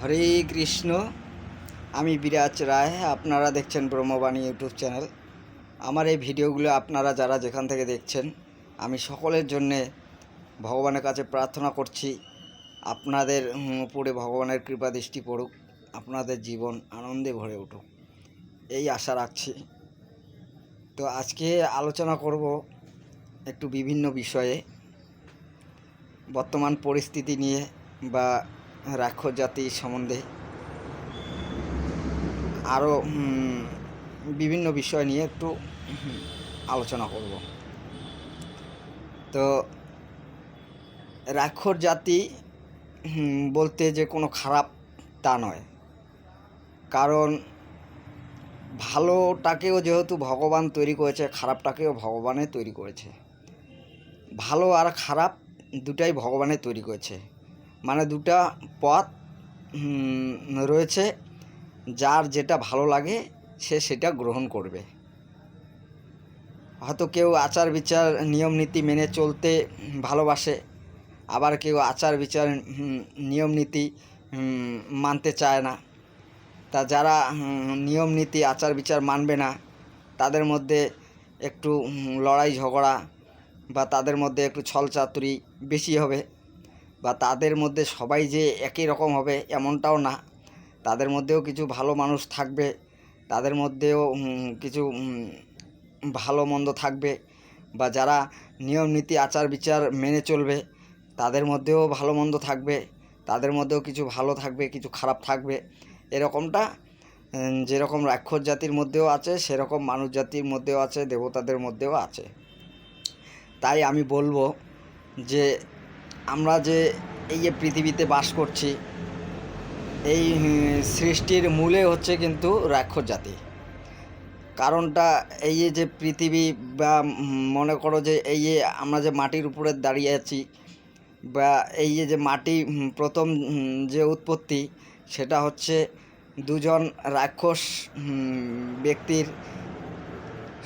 হরে কৃষ্ণ, আমি বিরাজ রায়, আপনারা দেখছেন ব্রহ্মবাণী ইউটিউব চ্যানেল। আমার এই ভিডিওগুলো আপনারা যারা যেখান থেকে দেখছেন, আমি সকলের জন্যে ভগবানের কাছে প্রার্থনা করছি, আপনাদের উপরে ভগবানের কৃপা দৃষ্টি পড়ুক, আপনাদের জীবন আনন্দে ভরে উঠুক। এই আশা রাখছি। তো আজকে আলোচনা করব একটু বিভিন্ন বিষয়ে, বর্তমান পরিস্থিতি নিয়ে বা রাক্ষস জাতি সম্বন্ধে আরও বিভিন্ন বিষয় নিয়ে একটু আলোচনা করব। তো রাক্ষর জাতি বলতে যে কোনো খারাপ তা নয়। কারণ ভালোটাকেও যেহেতু ভগবান তৈরি করেছে, খারাপটাকেও ভগবানে তৈরি করেছে। ভালো আর খারাপ দুটাই ভগবানে তৈরি করেছে। মানে দুটা পথ রয়েছে যার যেটা ভালো লাগে সে সেটা গ্রহণ করবে। হয়তো কেউ আচার বিচার, নিয়ম নীতি মেনে চলতে ভালোবাসে, আবার কেউ আচার বিচার নিয়ম নীতি মানতে চায় না। তা যারা নিয়ম নীতি, আচার বিচার মানবে না, তাদের মধ্যে একটু লড়াই ঝগড়া বা তাদের মধ্যে একটু ছলচাতুরি বেশি হবে। বা তাদের মধ্যে সবাই যে একই রকম হবে এমনটাও না। তাদের মধ্যেও কিছু ভালো মানুষ থাকবে, তাদের মধ্যেও কিছু ভালো মন্দ থাকবে বা যারা নিয়ম, নীতি, আচার, বিচার মেনে চলবে, তাদের মধ্যেও ভালো মন্দ থাকবে, তাদের মধ্যেও কিছু ভালো থাকবে, কিছু খারাপ থাকবে। এরকমটা যেরকম রাক্ষস জাতির মধ্যেও আছে, সেরকম মানুষ জাতির মধ্যেও আছে, দেবতাদের মধ্যেও আছে। তাই আমি বলব যে আমরা যে এই যে পৃথিবীতে বাস করছি, এই সৃষ্টির মূলে হচ্ছে কিন্তু রাক্ষস জাতি। কারণটা এই যে পৃথিবী বা মনে করো যে এই যে আমরা যে মাটির উপরে দাঁড়িয়ে আছি বা এই যে মাটি প্রথম যে উৎপত্তি সেটা হচ্ছে দুজন রাক্ষস ব্যক্তির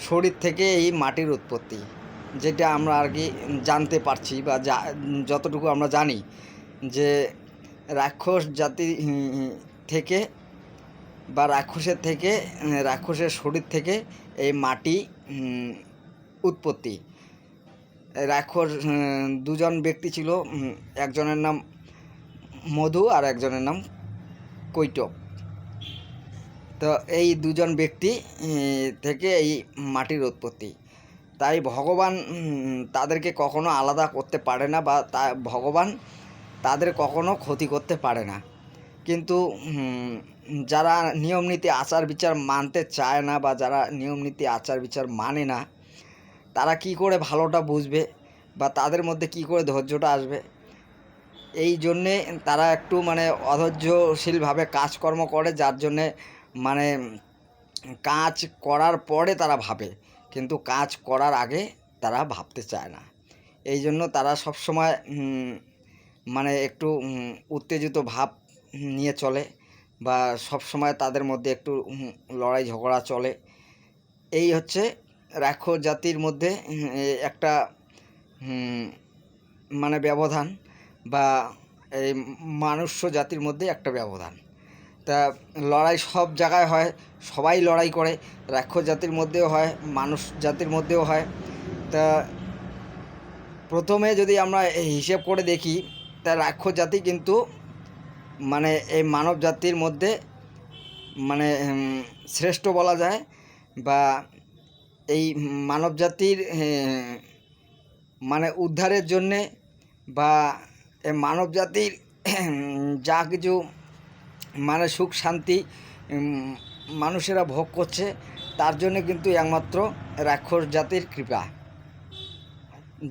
শরীর থেকে এই মাটির উৎপত্তি। যেটা আমরা আর কি জানতে পারছি বা যতটুকু আমরা জানি যে রাক্ষস জাতি থেকে বা রাক্ষসের থেকে, রাক্ষসের শরীর থেকে এই মাটি উৎপত্তি। রাক্ষস দুজন ব্যক্তি ছিল একজনের নাম মধু আর একজনের নাম কৈটব তো এই দুজন ব্যক্তি থেকে এই মাটির উৎপত্তি। তাই ভগবান তাদেরকে কখনো আলাদা করতে পারে না বা তা, ভগবান তাদের কখনো ক্ষতি করতে পারে না। কিন্তু যারা নিয়ম নীতি, আচার বিচার মানতে চায় না বা যারা নিয়ম নীতি, আচার বিচার মানে না, তারা কি করে ভালোটা বুঝবে বা তাদের মধ্যে কি করে ধৈর্যটা আসবে? এই জন্যে তারা একটু মানে অধৈর্যশীলভাবে কাজকর্ম করে, যার জন্যে মানে কাজ করার পরে তারা ভাবে। কিন্তু কাজ করার আগে তারা ভাবতে চায় না। এই জন্য তারা সবসময় মানে একটু উত্তেজিত ভাব নিয়ে চলে বা সবসময় তাদের মধ্যে একটু লড়াই ঝগড়া চলে। এই হচ্ছে রাক্ষস জাতির মধ্যে একটা মানে ব্যবধান বা এই মানুষ্য জাতির মধ্যে একটা ব্যবধান। তা লড়াই সব জায়গায় হয়, সবাই লড়াই করে, রাক্ষস জাতির মধ্যেও হয়, মানুষ জাতির মধ্যেও হয়। তা প্রথমে যদি আমরা হিসেব করে দেখি, তা রাক্ষস জাতি কিন্তু মানে এই মানব জাতির মধ্যে মানে শ্রেষ্ঠ বলা যায় বা এই মানব জাতির মানে উদ্ধারের জন্যে বা মানব জাতির যা কিছু মানে সুখ, শান্তি মানুষেরা ভোগ করছে, তার জন্য কিন্তু একমাত্র রাক্ষস জাতির কৃপা।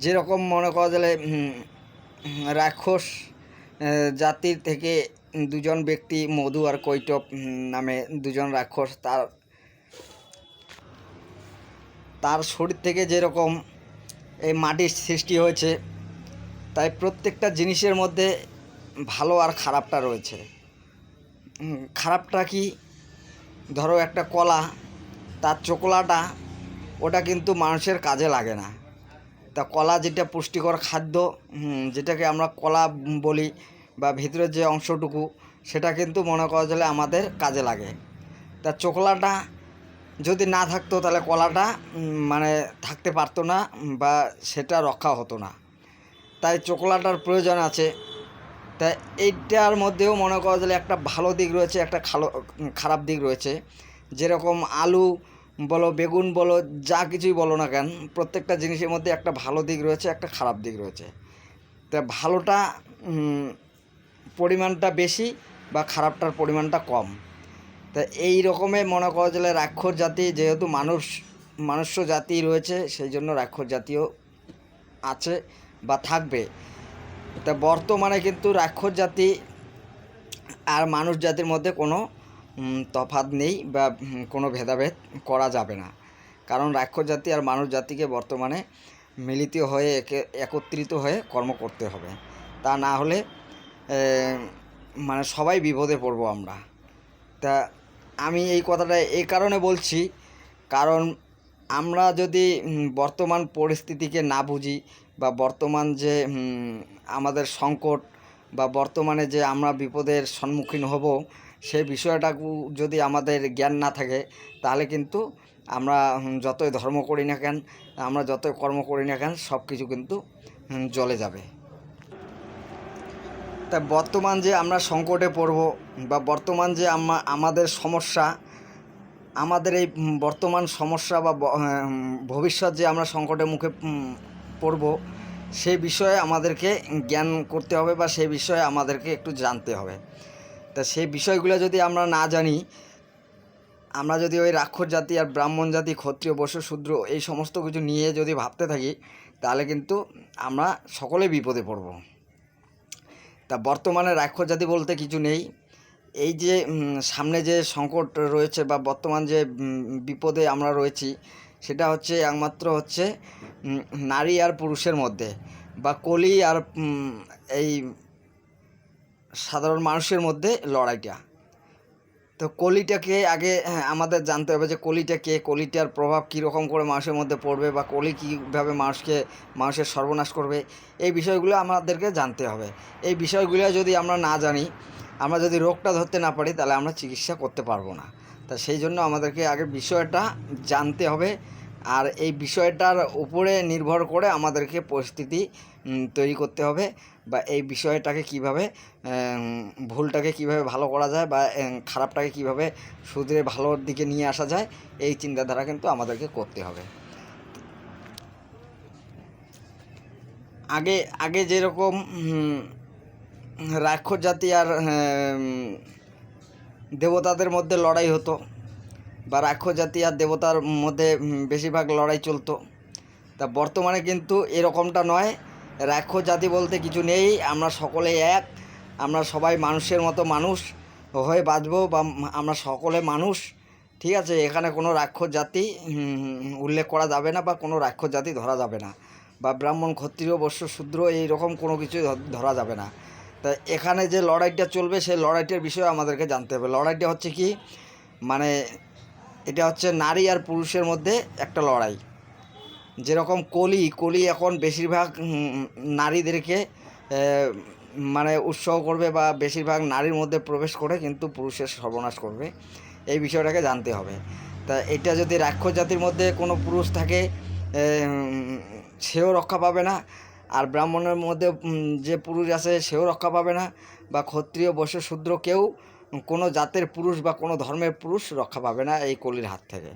যেরকম মনে করা গেলে রাক্ষস জাতির থেকে দুজন ব্যক্তি মধু আর কৈটব নামে দুজন রাক্ষস, তার তার শরীর থেকে যেরকম এই মাটির সৃষ্টি হয়েছে, তাই প্রত্যেকটা জিনিসের মধ্যে ভালো আর খারাপটা রয়েছে। খারাপটা কি? ধরো একটা কলা, তার চোকলাটা, ওটা কিন্তু মানুষের কাজে লাগে না। তা কলা যেটা পুষ্টিকর খাদ্য যেটাকে আমরা কলা বলি বা ভিতরের যে অংশটুকু, সেটা কিন্তু মনে করা গেলে আমাদের কাজে লাগে। তা চোখলাটা যদি না থাকতো, তাহলে কলাটা মানে থাকতে পারতো না বা সেটা রক্ষা হতো না। তাই চোখলাটার প্রয়োজন আছে। তা এইটার মধ্যেও মনে করা গেলে একটা ভালো দিক রয়েছে, একটা খালো, খারাপ দিক রয়েছে। যেরকম আলু বলো, বেগুন বলো, যা কিছুই বলো না কেন, প্রত্যেকটা জিনিসের মধ্যে একটা ভালো দিক রয়েছে, একটা খারাপ দিক রয়েছে। তা ভালোটা পরিমাণটা বেশি বা খারাপটার পরিমাণটা কম। তা এই রকমের মনে করা গেলে রাক্ষর জাতি যেহেতু মানুষ, মানুষ্য জাতি রয়েছে, সেই জন্য রাক্ষর জাতিও আছে বা থাকবে। তা বর্তমানে কিন্তু রাক্ষর জাতি আর মানুষ জাতির মধ্যে কোনো তফাৎ নেই বা কোনো ভেদাভেদ করা যাবে না। কারণ রাক্ষর জাতি আর মানুষ জাতিকে বর্তমানে মিলিত হয়ে একে, একত্রিত হয়ে কর্ম করতে হবে। তা না হলে মানে সবাই বিপদে পড়ব আমরা। তা আমি এই কথাটা এই কারণে বলছি, কারণ আমরা যদি বর্তমান পরিস্থিতিকে না বুঝি বা বর্তমান যে আমাদের সংকট বা বর্তমানে যে আমরা বিপদের সম্মুখীন হব সেই বিষয়টাকু যদি আমাদের জ্ঞান না থাকে, তাহলে কিন্তু আমরা যতই ধর্ম করি না কেন, আমরা যতই কর্ম করি না কেন, সব কিছু কিন্তু জ্বলে যাবে। তা বর্তমান যে আমরা সংকটে পড়ব বা বর্তমান যে আমা- আমাদের সমস্যা আমাদের এই বর্তমান সমস্যা বা ভবিষ্যৎ যে আমরা সংকটের মুখে পড়ব, সেই বিষয়ে আমাদেরকে জ্ঞান করতে হবে বা সেই বিষয়ে আমাদেরকে একটু জানতে হবে। তা সেই বিষয়গুলো যদি আমরা না জানি, আমরা যদি ওই রাক্ষর জাতি আর ব্রাহ্মণ জাতি, ক্ষত্রিয়, বৈশ্য, শূদ্র এই সমস্ত কিছু নিয়ে যদি ভাবতে থাকি, তাহলে কিন্তু আমরা সকলে বিপদে পড়ব। তা বর্তমানে রাক্ষর জাতি বলতে কিছু নেই। এই যে সামনে যে সংকট রয়েছে বা বর্তমান যে বিপদে আমরা রয়েছি সেটা হচ্ছে একমাত্র হচ্ছে নারী আর পুরুষের মধ্যে বা কলি আর এই সাধারণ মানুষের মধ্যে লড়াইটা। তো কলিটাকে আগে হ্যাঁ, আমাদের জানতে হবে যে কলিটা কে কলিটার প্রভাব কীরকম করে মানুষের মধ্যে পড়বে বা কলি কীভাবে মানুষকে মানুষের সর্বনাশ করবে এই বিষয়গুলো আমাদেরকে জানতে হবে। এই বিষয়গুলো যদি আমরা না জানি আমরা যদি রোগটা ধরতে না পারি, তাহলে আমরা চিকিৎসা করতে পারব না। তা সেই জন্য আমাদেরকে আগে বিষয়টা জানতে হবে। আর এই বিষয়টার উপরে নির্ভর করে আমাদেরকে পরিস্থিতি তৈরি করতে হবে বা এই বিষয়টাকে কীভাবে ভুলটাকে কীভাবে ভালো করা যায় বা খারাপটাকে কীভাবে শুধরে ভালোর দিকে নিয়ে আসা যায়, এই চিন্তাধারা কিন্তু আমাদেরকে করতে হবে। আগে আগে যেরকম রাক্ষস জাতি আর দেবতাদের মধ্যে লড়াই হতো বা রাক্ষস জাতি আর দেবতার মধ্যে বেশিরভাগ লড়াই চলতো। তা বর্তমানে কিন্তু এরকমটা নয়। রাক্ষস জাতি বলতে কিছু নেই। আমরা সকলে এক। আমরা সবাই মানুষের মতো মানুষ হয়ে বাঁচবো বা আমরা সকলে মানুষ। ঠিক আছে, এখানে কোনো রাক্ষস জাতি উল্লেখ করা যাবে না বা কোনো রাক্ষস জাতি ধরা যাবে না। বা ব্রাহ্মণ, ক্ষত্রিয় বৈশ্য শূদ্র এই রকম কোনো কিছু ধরা যাবে না। তা এখানে যে লড়াইটা চলবে, সেই লড়াইটার বিষয়ে আমাদেরকে জানতে হবে। লড়াইটা হচ্ছে কি? মানে এটা হচ্ছে নারী আর পুরুষের মধ্যে একটা লড়াই। যেরকম কলি কলি এখন বেশিরভাগ নারীদেরকে মানে উৎসাহ করবে বা বেশিরভাগ নারীর মধ্যে প্রবেশ করে কিন্তু পুরুষের সর্বনাশ করবে। এই বিষয়টাকে জানতে হবে। তা এটা যদি রাক্ষস জাতির মধ্যে কোনো পুরুষ থাকে সেও রক্ষা পাবে না। আর ব্রাহ্মণের মধ্যে যে পুরুষ আছে সেও রক্ষা পাবে না, বা ক্ষত্রিয়, বৈশ্য, শূদ্র কেউ কোনো জাতের পুরুষ বা কোনো ধর্মের পুরুষ রক্ষা পাবে না এই কলির হাত থেকে।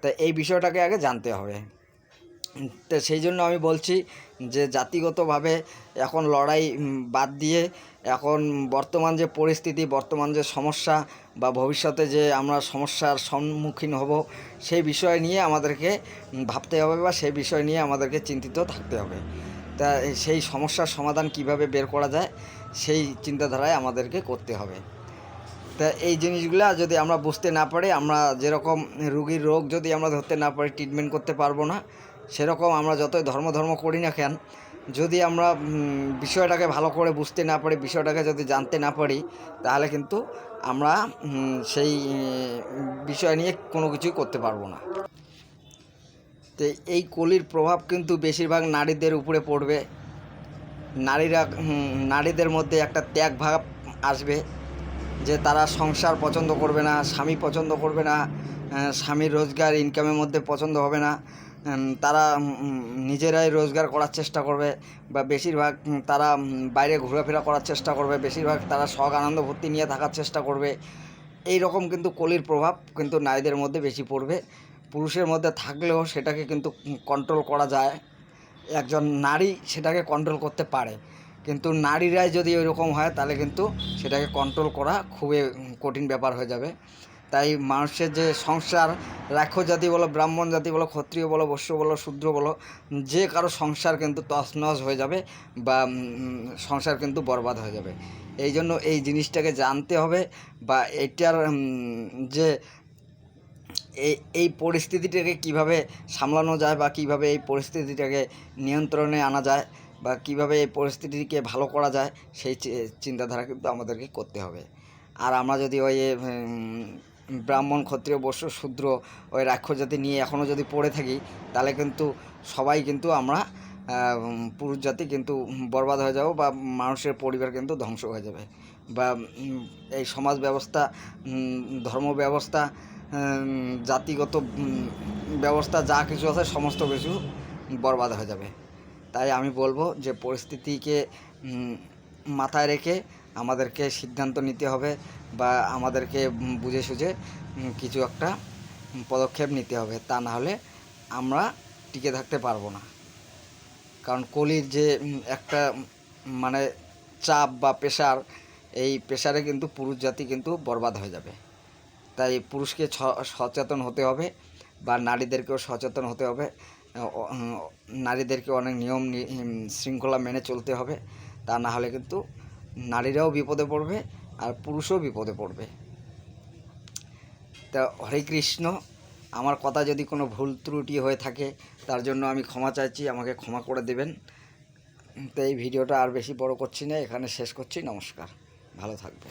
তা এই বিষয়টাকে আগে জানতে হবে। তো সেই জন্য আমি বলছি যে জাতিগতভাবে এখন লড়াই বাদ দিয়ে এখন বর্তমান যে পরিস্থিতি, বর্তমান যে সমস্যা বা ভবিষ্যতে যে আমরা সমস্যার সম্মুখীন হব, সেই বিষয় নিয়ে আমাদেরকে ভাবতে হবে বা সেই বিষয় নিয়ে আমাদেরকে চিন্তিত থাকতে হবে। তা সেই সমস্যার সমাধান কীভাবে বের করা যায়, সেই চিন্তাধারায় আমাদেরকে করতে হবে। তা এই জিনিসগুলা যদি আমরা বুঝতে না পারি, আমরা যেরকম রুগীর রোগ যদি আমরা ধরতে না পারি ট্রিটমেন্ট করতে পারব না, সেরকম আমরা যতই ধর্ম ধর্ম করি না কেন, যদি আমরা বিষয়টাকে ভালো করে বুঝতে না পারি, বিষয়টাকে যদি জানতে না পারি, তাহলে কিন্তু আমরা সেই বিষয় নিয়ে কোনো কিছুই করতে পারব না। তো এই কলির প্রভাব কিন্তু বেশিরভাগ নারীদের উপরে পড়বে। নারীরা নারীদের মধ্যে একটা ত্যাগ ভাব আসবে যে তারা সংসার পছন্দ করবে না, স্বামী পছন্দ করবে না স্বামীর রোজগার ইনকামের মধ্যে পছন্দ হবে না তারা নিজেরাই রোজগার করার চেষ্টা করবে বা বেশিরভাগ তারা বাইরে ঘোরাফেরা করার চেষ্টা করবে, বেশিরভাগ তারা শখ, আনন্দ ভর্তি নিয়ে থাকার চেষ্টা করবে। এই রকম কিন্তু কলির প্রভাব কিন্তু নারীদের মধ্যে বেশি পড়বে। পুরুষের মধ্যে থাকলেও সেটাকে কিন্তু কন্ট্রোল করা যায়। একজন নারী সেটাকে কন্ট্রোল করতে পারে। কিন্তু নারীরাই যদি ওইরকম হয়, তাহলে কিন্তু সেটাকে কন্ট্রোল করা খুবই কঠিন ব্যাপার হয়ে যাবে। তাই মানুষের যে সংসার রাক্ষ জাতি বলো, ব্রাহ্মণ জাতি বলো, ক্ষত্রিয় বলো, বৈশ্য বলো, শূদ্র বলো, যে কারও সংসার কিন্তু তছনছ হয়ে যাবে বা সংসার কিন্তু বরবাদ হয়ে যাবে। এই জন্য এই জিনিসটাকে জানতে হবে বা এটার যে এই এই পরিস্থিতিটাকে কীভাবে সামলানো যায় বা কীভাবে এই পরিস্থিতিটাকে নিয়ন্ত্রণে আনা যায় বা কীভাবে এই পরিস্থিতিকে ভালো করা যায়, সেই চিন্তাধারা কিন্তু আমাদেরকে করতে হবে। আর আমরা যদি ওই ব্রাহ্মণ, ক্ষত্রিয় বর্ষ শূদ্র, ওই রাক্ষস জাতি নিয়ে এখনও যদি পড়ে থাকি, তাহলে কিন্তু সবাই কিন্তু আমরা পুরুষ জাতি কিন্তু বরবাদ হয়ে যাব বা মানুষের পরিবার কিন্তু ধ্বংস হয়ে যাবে। বা এই সমাজ ব্যবস্থা ধর্ম ব্যবস্থা জাতিগত ব্যবস্থা যা কিছু আছে, সমস্ত কিছু বরবাদ হয়ে যাবে। তাই আমি বলব যে পরিস্থিতিকে মাথায় রেখে আমাদেরকে সিদ্ধান্ত নিতে হবে বা আমাদেরকে বুঝে সুঝে কিছু একটা পদক্ষেপ নিতে হবে। তা না হলে আমরা টিকে থাকতে পারব না। কারণ কলির যে একটা মানে চাপ বা প্রেশার, এই প্রেশারে কিন্তু পুরুষ জাতি কিন্তু বরবাদ হয়ে যাবে। তাই পুরুষকে সচেতন হতে হবে বা নারীদেরকেও সচেতন হতে হবে। নারীদেরকে অনেক নিয়ম শৃঙ্খলা মেনে চলতে হবে। তা না হলে কিন্তু নারীরাও বিপদে পড়বে আর পুরুষও বিপদে পড়বে। তা হরে কৃষ্ণ, আমার কথা যদি কোনো ভুল ত্রুটি হয়ে থাকে, তার জন্য আমি ক্ষমা চাইছি, আমাকে ক্ষমা করে দেবেন। তো এই ভিডিওটা আর বেশি বড় করছি না, এখানে শেষ করছি। নমস্কার। ভালো থাকবে